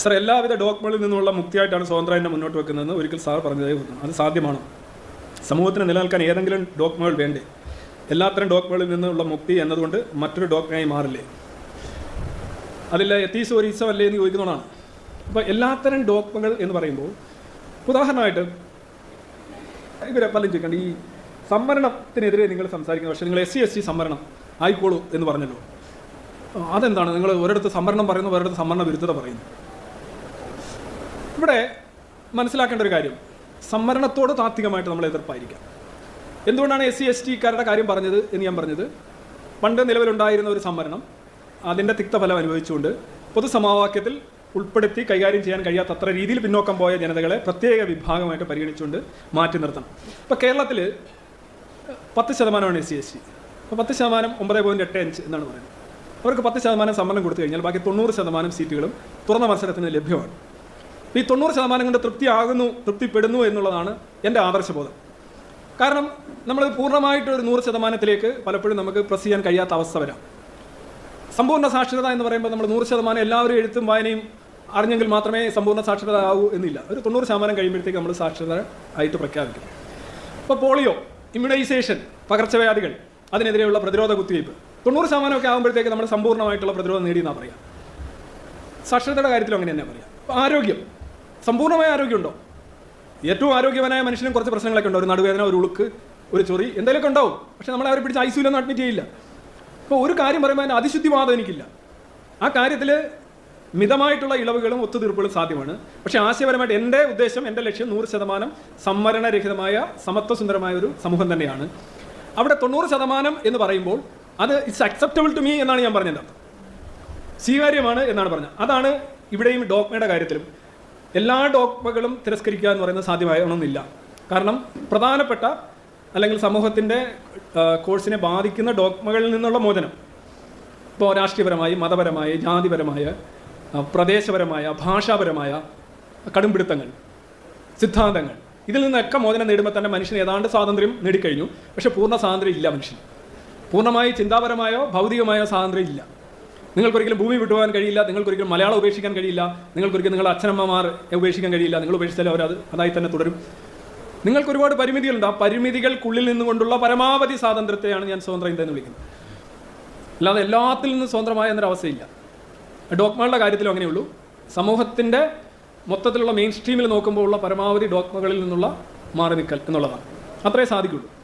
Sir എല്ലാവിധ ഡോക്ടറിൽ നിന്നുള്ള മുക്തിയായിട്ടാണ് സ്വതന്ത്ര എന്നെ മുന്നോട്ട് വെക്കുന്നതെന്ന് ഒരിക്കൽ സാർ പറഞ്ഞതായി അത് സാധ്യമാണ്. സമൂഹത്തിന് നിലനിൽക്കാൻ ഏതെങ്കിലും ഡോക്മകൾ വേണ്ടേ? എല്ലാത്തരം ഡോക്മകളിൽ നിന്നുള്ള മുക്തി എന്നതുകൊണ്ട് മറ്റൊരു ഡോക്മയായി മാറില്ലേ? അതില്ല എത്തീസ് ഒരു ഈസമല്ലേ എന്ന് ചോദിക്കുന്നതാണ് അപ്പോൾ എല്ലാത്തരം ഡോക്മകൾ എന്ന് പറയുമ്പോൾ ഉദാഹരണമായിട്ട് ഇവരെ പലരും ചോദിക്കണ്ട ഈ സംവരണത്തിനെതിരെ നിങ്ങൾ സംസാരിക്കുന്ന പക്ഷേ നിങ്ങൾ എസ് സി എസ് സി സംവരണം ആയിക്കോളൂ എന്ന് പറഞ്ഞല്ലോ. അതെന്താണ്? നിങ്ങൾ ഒരിടത്ത് സംവരണം പറയുന്നു ഒരിടത്ത് സംവരണ വിരുദ്ധത പറയുന്നു. ഇവിടെ മനസ്സിലാക്കേണ്ട ഒരു കാര്യം. സംവരണത്തോട് താത്വികമായിട്ട് നമ്മൾ എതിർപ്പായിരിക്കാം. എന്തുകൊണ്ടാണ് എസ് സി എസ് ടിക്കാരുടെ കാര്യം പറഞ്ഞത് എന്ന് ഞാൻ പറഞ്ഞത്? പണ്ട് നിലവിലുണ്ടായിരുന്ന ഒരു സംവരണം അതിന്റെ തിക്തഫലം അനുഭവിച്ചുകൊണ്ട് പൊതുസമവാക്യത്തിൽ ഉൾപ്പെടുത്തി കൈകാര്യം ചെയ്യാൻ കഴിയാത്ത അത്ര രീതിയിൽ പിന്നോക്കം പോയ ജനതകളെ പ്രത്യേക വിഭാഗമായിട്ട് പരിഗണിച്ചുകൊണ്ട് മാറ്റി നിർത്തണം. ഇപ്പോൾ കേരളത്തിൽ പത്ത് ശതമാനമാണ് എസ് സി എസ് ടി. അപ്പോൾ പത്ത് ശതമാനം ഒമ്പത് പോയിന്റ് എട്ട് അഞ്ച് എന്നാണ് പറയുന്നത്. അവർക്ക് പത്ത് ശതമാനം സംവരണം കൊടുത്തു കഴിഞ്ഞാൽ ബാക്കി തൊണ്ണൂറ് ശതമാനം സീറ്റുകളും തുറന്ന മത്സരത്തിന് ലഭ്യമാണ്. ഈ തൊണ്ണൂറ് ശതമാനം കൊണ്ട് തൃപ്തിയാകുന്നു തൃപ്തിപ്പെടുന്നു എന്നുള്ളതാണ് എന്റെ ആദർശബോധം. കാരണം നമ്മൾ പൂർണമായിട്ട് ഒരു നൂറ് ശതമാനത്തിലേക്ക് പലപ്പോഴും നമുക്ക് പ്രസ് ചെയ്യാൻ കഴിയാത്ത അവസ്ഥ വരാം. സമ്പൂർണ സാക്ഷരത എന്ന് പറയുമ്പോൾ നമ്മൾ നൂറ് ശതമാനം എല്ലാവരും എഴുത്തും വായനയും അറിഞ്ഞെങ്കിൽ മാത്രമേ സമ്പൂർണ സാക്ഷരത ആവൂ എന്നില്ല. ഒരു തൊണ്ണൂറ് ശതമാനം കഴിയുമ്പോഴത്തേക്ക് നമ്മൾ സാക്ഷരത ആയിട്ട് പ്രഖ്യാപിക്കും. ഇപ്പോൾ പോളിയോ ഇമ്മ്യൂണൈസേഷൻ പകർച്ചവ്യാധികൾ അതിനെതിരെയുള്ള പ്രതിരോധ കുത്തിവയ്പ്പ്. തൊണ്ണൂറ് ശതമാനമൊക്കെ ആകുമ്പോഴത്തേക്ക് നമ്മൾ സമ്പൂർണമായിട്ടുള്ള പ്രതിരോധം നേടിയെന്നാണ് പറയാം? സാക്ഷരതയുടെ കാര്യത്തിലും അങ്ങനെ തന്നെ പറയാം. ആരോഗ്യം. സമ്പൂർണമായ ആരോഗ്യമുണ്ടോ? ഏറ്റവും ആരോഗ്യവനായ മനുഷ്യനും കുറച്ച് പ്രശ്നങ്ങളൊക്കെ ഉണ്ട്. ഒരു നടുവേദന ഒരു ഉളുക്ക് ഒരു ചൊറി എന്തെങ്കിലുമൊക്കെ ഉണ്ടാവും. പക്ഷെ നമ്മൾ അവരെ പിടിച്ച് ഐസിയിലൊന്നും അഡ്മിറ്റ് ചെയ്യില്ല. അപ്പോൾ ഒരു കാര്യം പറയുമ്പോൾ അതിന് അതിശുദ്ധിവാദം എനിക്കില്ല. ആ കാര്യത്തിൽ മിതമായിട്ടുള്ള ഇളവുകളും ഒത്തുതീർപ്പുകളും സാധ്യമാണ്. പക്ഷെ ആശയപരമായിട്ട് എന്റെ ഉദ്ദേശം എന്റെ ലക്ഷ്യം നൂറ് ശതമാനം സംവരണരഹിതമായ സമത്വസുന്ദരമായ ഒരു സമൂഹം തന്നെയാണ്. അവിടെ തൊണ്ണൂറ് ശതമാനം എന്ന് പറയുമ്പോൾ അത് ഇറ്റ്സ് അക്സെപ്റ്റബിൾ ടു മീ എന്നാണ് ഞാൻ പറഞ്ഞത്. സ്വീകാര്യമാണ് എന്നാണ് പറഞ്ഞത്. അതാണ് ഇവിടെയും ഡോക്മയുടെ കാര്യത്തിലും എല്ലാ ഡോക്മകളും തിരസ്കരിക്കുക എന്ന് പറയുന്നത് സാധ്യമാകണമെന്നില്ല. കാരണം പ്രധാനപ്പെട്ട അല്ലെങ്കിൽ സമൂഹത്തിന്റെ കോഴ്സിനെ ബാധിക്കുന്ന ഡോക്മകളിൽ നിന്നുള്ള മോചനം. ഇപ്പോൾ രാഷ്ട്രീയപരമായി മതപരമായി ജാതിപരമായ പ്രദേശപരമായ ഭാഷാപരമായ കടുംപിടുത്തങ്ങൾ സിദ്ധാന്തങ്ങൾ. ഇതിൽ നിന്നൊക്കെ മോചനം നേടുമ്പോൾ തന്നെ മനുഷ്യന് ഏതാണ്ട് സ്വാതന്ത്ര്യം നേടിക്കഴിഞ്ഞു. പക്ഷേ പൂർണ സ്വാതന്ത്ര്യം ഇല്ല മനുഷ്യൻ പൂർണമായി ചിന്താപരമായോ ഭൗതികമായോ സ്വാതന്ത്ര്യം ഇല്ല. നിങ്ങൾക്കൊരിക്കലും ഭൂമി വിട്ടുപോകാൻ കഴിയില്ല നിങ്ങൾക്കൊരിക്കലും മലയാളം ഉപേക്ഷിക്കാൻ കഴിയില്ല നിങ്ങൾക്കൊരിക്കലും നിങ്ങളുടെ അച്ഛനമ്മമാർ ഉപേക്ഷിക്കാൻ കഴിയില്ല നിങ്ങൾ ഉപേക്ഷിച്ചാലും അവരത് അതായി തന്നെ തുടരും. നിങ്ങൾക്ക് ഒരുപാട് പരിമിതികളുണ്ട്. ആ പരിമിതികൾക്കുള്ളിൽ നിന്നുകൊണ്ടുള്ള പരമാവധി സ്വാതന്ത്ര്യത്തെയാണ് ഞാൻ സ്വതന്ത്ര ഇന്ത്യ എന്ന് വിളിക്കുന്നത്. അല്ലാതെ എല്ലാത്തിൽ നിന്നും സ്വതന്ത്രമായ എന്നൊരവസ്ഥയില്ല ഡോക്മകളുടെ കാര്യത്തിലും അങ്ങനെയുള്ളൂ. സമൂഹത്തിന്റെ മൊത്തത്തിലുള്ള മെയിൻ സ്ട്രീമിൽ നോക്കുമ്പോൾ ഉള്ള പരമാവധി ഡോക്മകളിൽ നിന്നുള്ള മാറി നിൽക്കൽ എന്നുള്ളതാണ്. അത്രേ സാധിക്കുള്ളൂ.